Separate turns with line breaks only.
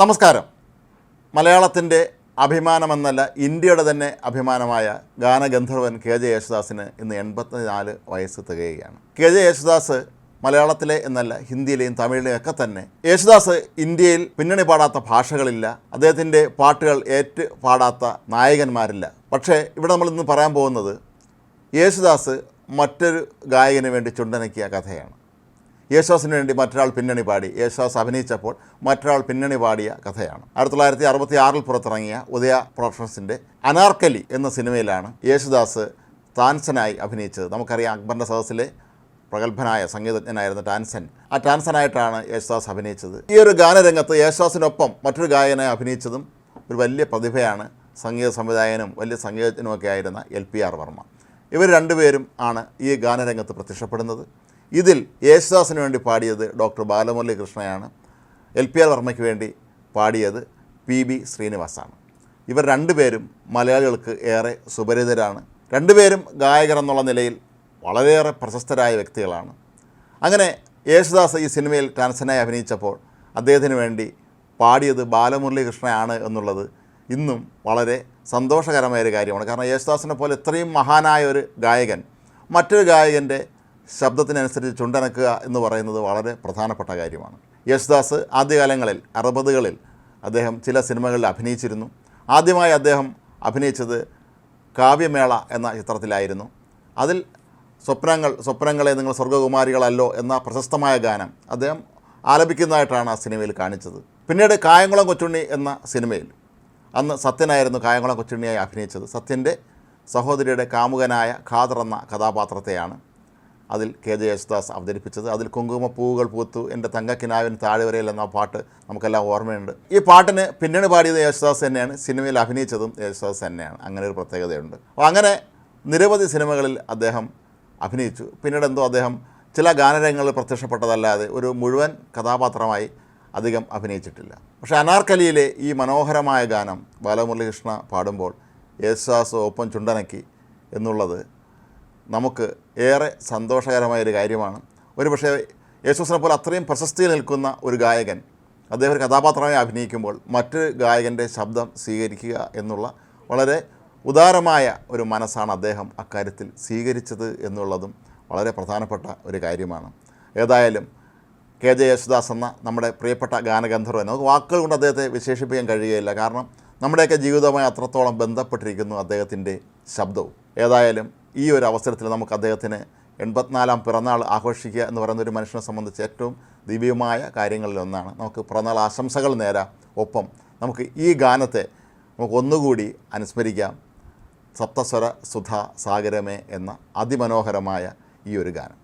നമസ്കാരം. മലയാളത്തിന്റെ അഭിമാനമെന്നല്ല ഇന്ത്യയുടെ തന്നെ അഭിമാനമായ ഗാനഗന്ധർവൻ കെ ജെ യേശുദാസിന് ഇന്ന് എൺപത്തിനാല് വയസ്സ് തികയുകയാണ്. കെ ജെ യേശുദാസ് മലയാളത്തിലെ എന്നല്ല ഹിന്ദിയിലെയും തമിഴിലെയും ഒക്കെ തന്നെ. യേശുദാസ് ഇന്ത്യയിൽ പിന്നണി പാടാത്ത ഭാഷകളില്ല അദ്ദേഹത്തിന്റെ പാട്ടുകൾ ഏറ്റ് പാടാത്ത നായകന്മാരില്ല. പക്ഷേ ഇവിടെ നമ്മൾ ഇന്ന് പറയാൻ പോകുന്നത് യേശുദാസ് മറ്റൊരു ഗായകന് വേണ്ടി ചുണ്ടനക്കിയ കഥയാണ്. യേശുദാസിന് വേണ്ടി മറ്റൊരാൾ പിന്നണി പാടി. യേശുദാസ് അഭിനയിച്ചപ്പോൾ മറ്റൊരാൾ പിന്നണി പാടിയ കഥയാണ്. ആയിരത്തി തൊള്ളായിരത്തി അറുപത്തി ആറിൽ പുറത്തിറങ്ങിയ ഉദയ പ്രൊഡക്ഷൻസിന്റെ അനാർക്കലി എന്ന സിനിമയിലാണ് യേശുദാസ് താൻസനായി അഭിനയിച്ചത്. നമുക്കറിയാം അക്ബറിന്റെ സദസ്സിലെ പ്രഗത്ഭനായ സംഗീതജ്ഞനായിരുന്ന ടാൻസൻ. ആ ടാൻസനായിട്ടാണ് യേശുദാസ് അഭിനയിച്ചത്. ഈ ഒരു ഗാനരംഗത്ത് യേശുദാസിനൊപ്പം മറ്റൊരു ഗായകനെ അഭിനയിച്ചതും ഒരു വലിയ പ്രതിഭയാണ് സംഗീത സംവിധായകനും വലിയ സംഗീതജ്ഞനുമൊക്കെ ആയിരുന്ന എൽ പി ആർ വർമ്മ. ഇവർ രണ്ടുപേരും ആണ് ഈ ഗാനരംഗത്ത് പ്രത്യക്ഷപ്പെടുന്നത്. ഇതിൽ യേശുദാസിന് വേണ്ടി പാടിയത് ഡോക്ടർ ബാലമുരളി കൃഷ്ണയാണ് എൽ പി ആർ വർമ്മയ്ക്ക് വേണ്ടി പാടിയത് പി ബി ശ്രീനിവാസാണ്. ഇവർ രണ്ടുപേരും മലയാളികൾക്ക് ഏറെ സുപരിതരാണ് രണ്ടുപേരും ഗായകർ എന്നുള്ള നിലയിൽ വളരെയേറെ പ്രശസ്തരായ വ്യക്തികളാണ്. അങ്ങനെ യേശുദാസ് ഈ സിനിമയിൽ ടാൻസനായി അഭിനയിച്ചപ്പോൾ അദ്ദേഹത്തിന് വേണ്ടി പാടിയത് ബാലമുരളി കൃഷ്ണയാണ് എന്നുള്ളത് ഇന്നും വളരെ സന്തോഷകരമായ ഒരു കാര്യമാണ്. കാരണം യേശുദാസിനെ പോലെ ഇത്രയും മഹാനായ ഒരു ഗായകൻ മറ്റൊരു ഗായകന്റെ ശബ്ദത്തിനനുസരിച്ച് ചുണ്ടനക്കുക എന്ന് പറയുന്നത് വളരെ പ്രധാനപ്പെട്ട കാര്യമാണ്. യേശുദാസ് ആദ്യകാലങ്ങളിൽ അറുപതുകളിൽ അദ്ദേഹം ചില സിനിമകളിൽ അഭിനയിച്ചിരുന്നു. ആദ്യമായി അദ്ദേഹം അഭിനയിച്ചത് കാവ്യമേള എന്ന ചിത്രത്തിലായിരുന്നു. അതിൽ സ്വപ്നങ്ങൾ സ്വപ്നങ്ങളെ നിങ്ങൾ സ്വർഗകുമാരികളല്ലോ എന്ന പ്രശസ്തമായ ഗാനം അദ്ദേഹം ആലപിക്കുന്നതായിട്ടാണ് ആ സിനിമയിൽ കാണിച്ചത്. പിന്നീട് കായംകുളം കൊച്ചുണ്ണി എന്ന സിനിമയിൽ അന്ന് സത്യനായിരുന്നു കായംകുളം കൊച്ചുണ്ണിയായി അഭിനയിച്ചത്. സത്യന്റെ സഹോദരിയുടെ കാമുകനായ ഖാദർ എന്ന കഥാപാത്രത്തെയാണ് അതിൽ കെ ജെ യേശുദാസ് അവതരിപ്പിച്ചത്. അതിൽ കുങ്കുമപ്പൂവുകൾ പൂത്തു. എന്റെ തങ്കക്കിനാവിൻ താഴ്വരയിൽ എന്ന പാട്ട് നമുക്കെല്ലാം ഓർമ്മയുണ്ട്. ഈ പാട്ടിന് പിന്നണി പാടിയത് യേശുദാസ് തന്നെയാണ്. സിനിമയിൽ അഭിനയിച്ചതും യേശുദാസ് തന്നെയാണ്. അങ്ങനെ ഒരു പ്രത്യേകതയുണ്ട്. അപ്പോൾ അങ്ങനെ നിരവധി സിനിമകളിൽ അദ്ദേഹം അഭിനയിച്ചു. പിന്നീട് എന്തോ അദ്ദേഹം ചില ഗാനരംഗങ്ങളിൽ പ്രത്യക്ഷപ്പെട്ടതല്ലാതെ ഒരു മുഴുവൻ കഥാപാത്രമായി അധികം അഭിനയിച്ചിട്ടില്ല. പക്ഷേ അനാർക്കലിയിലെ ഈ മനോഹരമായ ഗാനം ബാലമുരളികൃഷ്ണ പാടുമ്പോൾ യേശുദാസ് ഒപ്പം ചുണ്ടനക്കി എന്നുള്ളത് നമുക്ക് ഏറെ സന്തോഷകരമായ ഒരു കാര്യമാണ്. ഒരു പക്ഷേ യേശുസിനെ പോലെ അത്രയും പ്രശസ്തിയിൽ നിൽക്കുന്ന ഒരു ഗായകൻ അദ്ദേഹം ഒരു കഥാപാത്രമായി അഭിനയിക്കുമ്പോൾ മറ്റൊരു ഗായകന്റെ ശബ്ദം സ്വീകരിക്കുക എന്നുള്ള വളരെ ഉദാരമായ ഒരു മനസ്സാണ് അദ്ദേഹം അക്കാര്യത്തിൽ സ്വീകരിച്ചത് എന്നുള്ളതും വളരെ പ്രധാനപ്പെട്ട ഒരു കാര്യമാണ്. ഏതായാലും കെ ജെ യേശുദാസ് എന്ന നമ്മുടെ പ്രിയപ്പെട്ട ഗാനഗന്ധർവൻ നമുക്ക് വാക്കുകൾ കൊണ്ട് അദ്ദേഹത്തെ വിശേഷിപ്പിക്കാൻ കഴിയുകയില്ല. കാരണം നമ്മുടെയൊക്കെ ജീവിതവുമായി അത്രത്തോളം ബന്ധപ്പെട്ടിരിക്കുന്നു അദ്ദേഹത്തിന്റെ ശബ്ദവും. ഏതായാലും ഈ ഒരു അവസരത്തിൽ നമുക്ക് അദ്ദേഹത്തിന് എൺപത്തിനാലാം പിറന്നാൾ ആഘോഷിക്കുക എന്ന് പറയുന്ന ഒരു മനുഷ്യനെ സംബന്ധിച്ച് ഏറ്റവും ദിവ്യമായ കാര്യങ്ങളിലൊന്നാണ് നമുക്ക് പിറന്നാൾ ആശംസകൾ നേരാം. ഒപ്പം നമുക്ക് ഈ ഗാനത്തെ നമുക്ക് ഒന്നുകൂടി അനുസ്മരിക്കാം. സപ്തസ്വര സുധ സാഗരമേ എന്ന അതിമനോഹരമായ ഈ ഒരു ഗാനം.